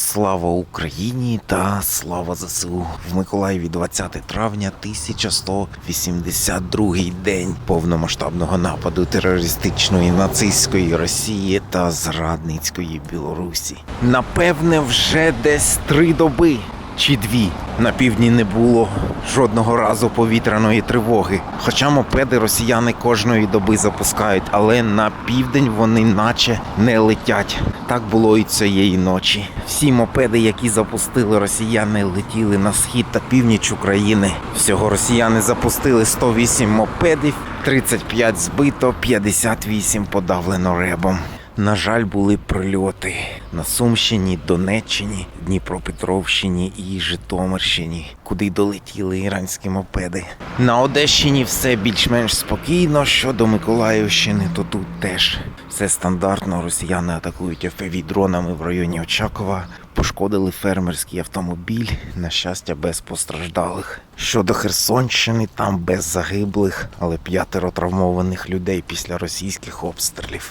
Слава Україні та слава ЗСУ в Миколаєві 20 травня 1182 день повномасштабного нападу терористичної нацистської Росії та зрадницької Білорусі. Напевне, вже десь три доби. Чи дві на півдні не було жодного разу повітряної тривоги. Хоча мопеди росіяни кожної доби запускають, але на південь вони наче не летять. Так було і цієї ночі. Всі мопеди, які запустили росіяни, летіли на схід та північ України. Всього росіяни запустили 108 мопедів, 35 збито, 58 подавлено ребом. На жаль, були прильоти на Сумщині, Донеччині, Дніпропетровщині і Житомирщині, куди долетіли іранські мопеди. На Одещині все більш-менш спокійно. Щодо Миколаївщини, то тут теж все стандартно. Росіяни атакують ФПВ дронами в районі Очакова. Пошкодили фермерський автомобіль, на щастя, без постраждалих. Щодо Херсонщини, там без загиблих, але п'ятеро травмованих людей після російських обстрілів.